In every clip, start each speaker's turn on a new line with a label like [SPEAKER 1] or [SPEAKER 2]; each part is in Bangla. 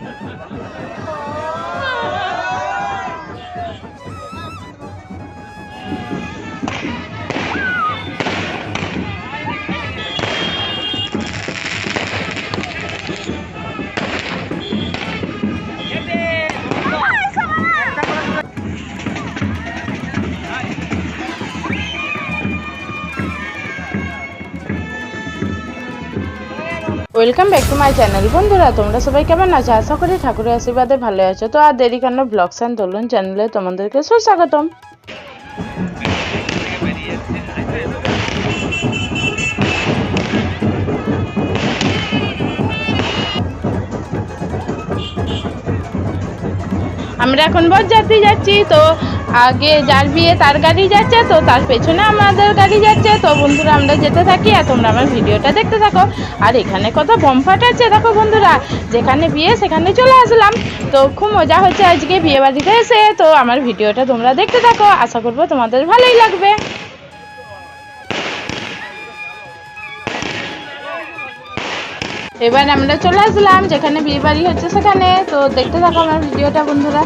[SPEAKER 1] Thank you. Welcome back to my channel বন্ধুরা, তোমরা সবাই কেমন আছো? আশা করি ঠাকুরের আশীর্বাদে ভালো আছো। তো আর দেরি কেন? ব্লগস অ্যান্ড দোলন চ্যানেলে তোমাদেরকে সুস্বাগতম। আমরা এখন বরযাত্রী যাচ্ছি, তো আগে যার বিয়ে তার গাড়ি যাচ্ছে, তো তার পেছনে আমাদের গাড়ি যাচ্ছে। তো বন্ধুরা, আমরা যেতে থাকি আর তোমরা আমার ভিডিওটা দেখতে থাকো। আর এখানে কত বম ফাটাচ্ছে দেখো বন্ধুরা। যেখানে বিয়ে, সেখানে চলে আসলাম। তো খুব মজা হচ্ছে আজকে বিয়ে বাড়িতে এসে। তো আমার ভিডিওটা তোমরা দেখতে থাকো। আশা করব তোমাদের ভালোই লাগবে। এবার আমরা চলে আসলাম, যেখানে বিয়ে বাড়ি হচ্ছে সেখানে। তো দেখতে থাকো আমার ভিডিওটা, বন্ধুরা।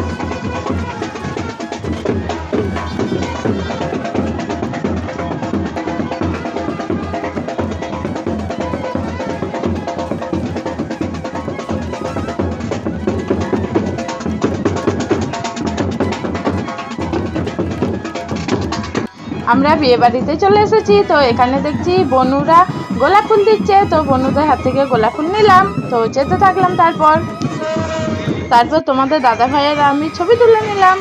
[SPEAKER 1] আমরা বিয়ে বাড়িতে চলে এসেছি। তো এখানে দেখছি বনুরা গোলাপ ফুল দিচ্ছে। তো বনুদের হাত থেকে গোলাপ ফুল নিলাম। তো যেতে থাকলাম তারপর। তারপর তোমাদের দাদা ভাইয়ের আমি ছবি তুলে নিলাম।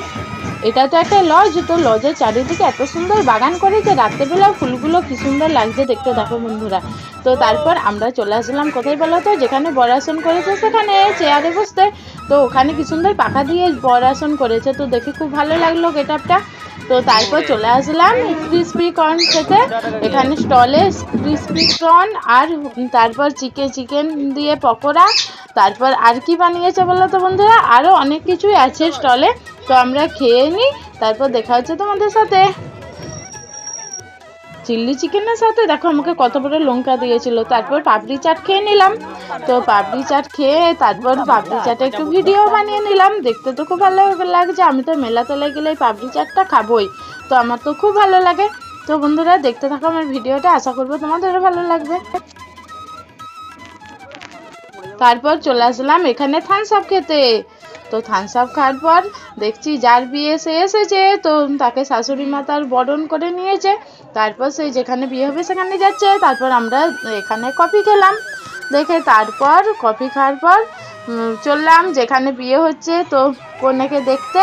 [SPEAKER 1] এটা তো একটা লজ। তো লজের চারিদিকে এত সুন্দর বাগান করেছে রাত্রেবেলা ফুলগুলো কি সুন্দর লাগছে দেখতে দেখো বন্ধুরা। তো তারপর আমরা চলে আসলাম কোথায় বলো তো? যেখানে বরাসন করেছে সেখানে চেয়ারে বসতে। তো ওখানে কি সুন্দর পাখা দিয়ে বরাসন করেছে। তো দেখে খুব ভালো লাগল গেট আপটা। তো তারপর চলে আসলাম ক্রিসপি কর্ন খেতে। এখানে স্টলে ক্রিসপি কর্ন আর তারপর চিকেন চিকেন দিয়ে পকোড়া। তারপর আর কি বানিয়েছে বলো তো বন্ধুরা? আরও অনেক কিছুই আছে স্টলে তো আমরা খেয়ে নিই তারপর দেখা হচ্ছে তোমাদের সাথে। চিল্লি চিকেনের সাথে, দেখো আমাকে কত বড় লঙ্কা দিয়েছিল। তারপর পাপড়ি চাট খেয়ে নিলাম। তো পাপড়ি চাট খেয়ে তারপর পাপড়ি চাটে একটু ভিডিও বানিয়ে নিলাম। দেখতে তো খুব ভালো লাগছে। আমি তো মেলা তেলায় গেলে এই পাপড়ি চাটটা খাবোই। তো আমার তো খুব ভালো লাগে। তো বন্ধুরা, দেখতে থাকো আমার ভিডিওটা আশা করব তোমাদেরও ভালো লাগবে। তারপর চলে আসলাম এখানে থানস আপ খেতে। তো থানস আপ খাওয়ার পর দেখছি যার বিয়ে সে এসেছে, তো তাকে শাশুড়ি মা তার বরণ করে নিয়েছে। তারপর সেই যেখানে বিয়ে হবে সেখানে যাচ্ছে, তারপর আমরা এখানে কফি খেলাম। দেখে তারপর কফি খাওয়ার পর চললাম যেখানে বিয়ে হচ্ছে, তো কনেকে দেখতে।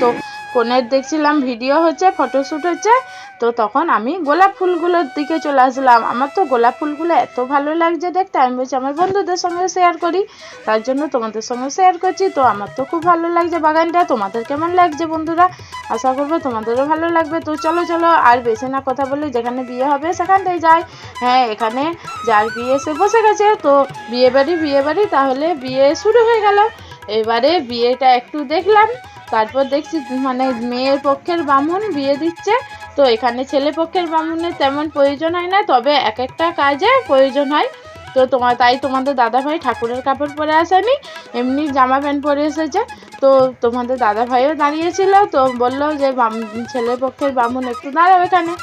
[SPEAKER 1] তো কনের দেখছিলাম ভিডিও হচ্ছে ফটোশ্যুট হচ্ছে, তো তখন আমি গোলাপ ফুলগুলোর দিকে চলে আসলাম। আমার তো গোলাপ ফুলগুলো এত ভালো লাগছে দেখতে, আমি বলছি, আমার বন্ধুদের সঙ্গে শেয়ার করি। তার জন্য তোমাদের সঙ্গে শেয়ার করছি, তো আমার তো খুব ভালো লাগছে বাগানটা। তোমাদের কেমন লাগছে বন্ধুরা? আশা করব তোমাদেরও ভালো লাগবে। তো চলো চলো, আর বেশি না কথা বলে যেখানে বিয়ে হবে সেখানটাই যাই। হ্যাঁ এখানে যার বিয়ে সে বসে গেছে, তো বিয়ে বাড়ি বিয়ে বাড়ি, তাহলে বিয়ে শুরু হয়ে গেল। এবারে বিয়েটা একটু দেখলাম। তারপর দেখছি মানে মেয়ের পক্ষের বামুন বিয়ে দিচ্ছে। তো এখানে ছেলে পক্ষের বামুনের তেমন প্রয়োজন হয় না, তবে এক একটা কাজে প্রয়োজন হয়। তো তোমার তাই তোমাদের দাদা ভাই ঠাকুরের কাপড় পরে আসেনি এমনি জামা প্যান্ট পরে এসেছে। তো তোমাদের দাদা ভাইও দাঁড়িয়েছিল, তো বলল যে বাম- ছেলে পক্ষের বামুন একটু দাঁড়াবে এখানে।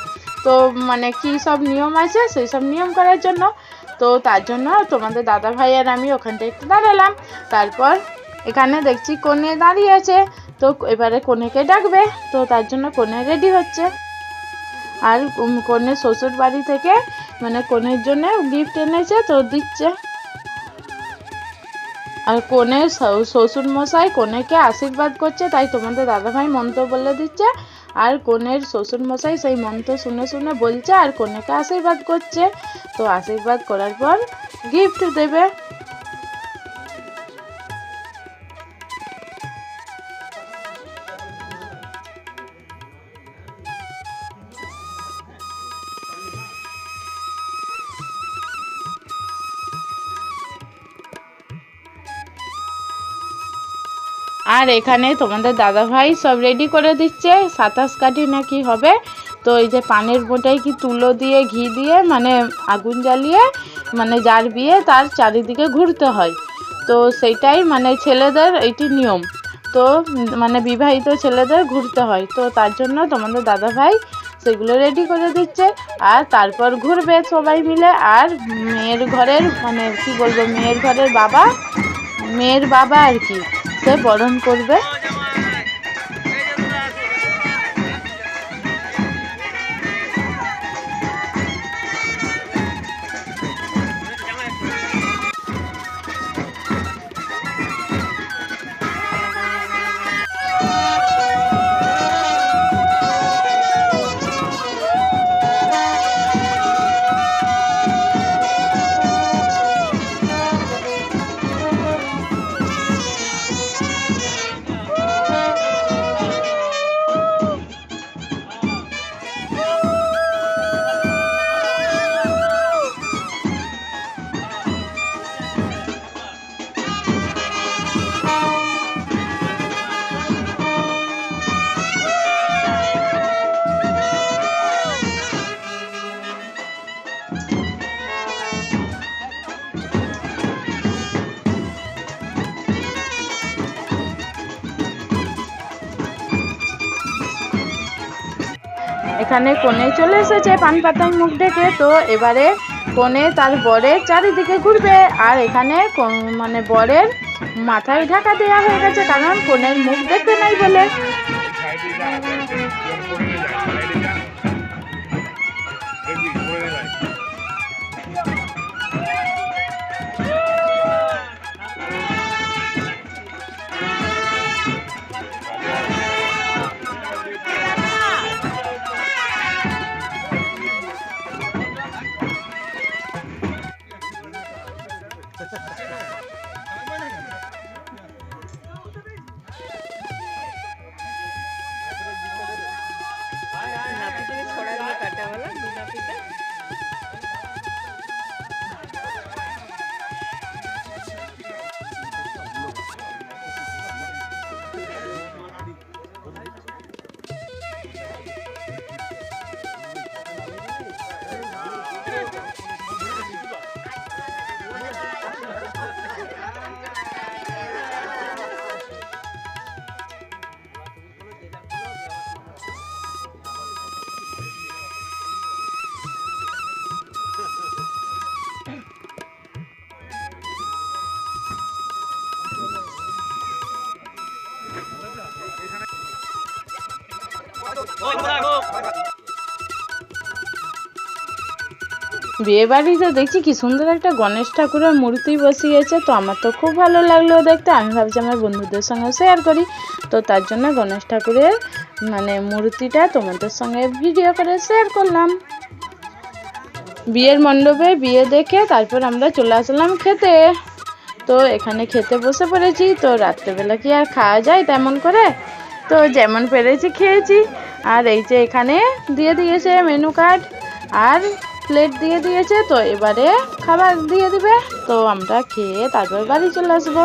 [SPEAKER 1] তো মানে কি সব নিয়ম আছে, সেই সব নিয়ম করার জন্য। তো তার জন্য তোমাদের দাদা ভাই আর আমি ওখানটা একটু দাঁড়ালাম। তারপর এখানে দেখছি কনে দাঁড়িয়ে আছে। তো এবারে কনেকে ডাকবে, তো তার জন্য কনে রেডি হচ্ছে। আর কনের শ্বশুর বাড়ি থেকে মানে কনের জন্য গিফট এনেছে, তো দিচ্ছে। আর কনের শ- শ্বশুর মশাই কনেকে আশীর্বাদ করছে, তাই তোমাদের দাদাভাই মন্ত্র বলে দিচ্ছে। আর কনের শ্বশুর মশাই সেই মন্ত্র শুনে শুনে বলছে, আর কনেকে আশীর্বাদ করছে। তো আশীর্বাদ করার পর গিফট দেবে। আর এখানে তোমাদের দাদা ভাই সব রেডি করে দিচ্ছে। সাতাশ কাঠি নাকি হবে। তো এই যে পানের বোটায় কি তুলো দিয়ে, ঘি দিয়ে মানে আগুন জ্বালিয়ে মানে যার বিয়ে তার চারিদিকে ঘুরতে হয়। তো সেইটাই মানে ছেলেদের এইটি নিয়ম। তো মানে বিবাহিত ছেলেদের ঘুরতে হয়। তো তার জন্য তোমাদের দাদা ভাই সেগুলো রেডি করে দিচ্ছে। আর তারপর ঘুরবে সবাই মিলে। আর মেয়ের ঘরের মানে কি বলব, মেয়ের ঘরের বাবা, মেয়ের বাবা আর কি। বরণ করবে। এখানে কোনে চলে এসেছে পান পাতায় মুখ ডেকে তো এবারে কোনে তার বরের চারিদিকে ঘুরবে। আর এখানে মানে বরের মাথায় ঢাকা দেওয়া হয়ে গেছে, কারণ কোনের মুখ দেখবে নাই বলে। বিয়ে বাড়িতে দেখছি কি সুন্দর একটা গণেশ ঠাকুরের মূর্তি বসিয়েছে, তো আমার তো খুব ভালো লাগল দেখতে। আমি ভাবছি আমার বন্ধুদের সঙ্গে শেয়ার করি। তো তার জন্য গণেশ ঠাকুরের মানে মূর্তিটা তোমাদের সঙ্গে ভিডিও করে শেয়ার করলাম। বিয়ের মণ্ডপে বিয়ে দেখে তারপর আমরা চলে আসলাম খেতে। তো এখানে খেতে বসে পড়েছি, তো রাত্রেবেলা কি আর খাওয়া যায় তেমন করে? তো যেমন পেরেছি খেয়েছি। আর এই যে এখানে দিয়ে দিয়েছে মেনু কার্ড আর প্লেট দিয়ে দিয়েছে, তো এবারে খাবার দিয়ে দিবে। তো আমরা খেয়ে তারপর বাড়ি চলে আসব।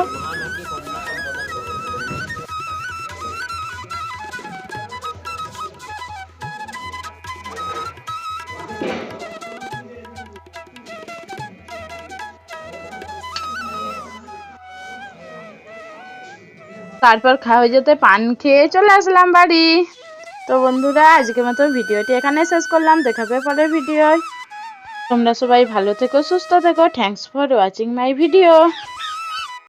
[SPEAKER 1] তারপর খাওয়া হয়ে যেতে পান খেয়ে চলে আসলাম বাড়ি। তো বন্ধুরা, আজকের মতো ভিডিওটি এখানে শেষ করলাম। দেখাবে পরের ভিডিও তোমরা সবাই ভালো থেকো সুস্থ থেকো। Thanks for watching my video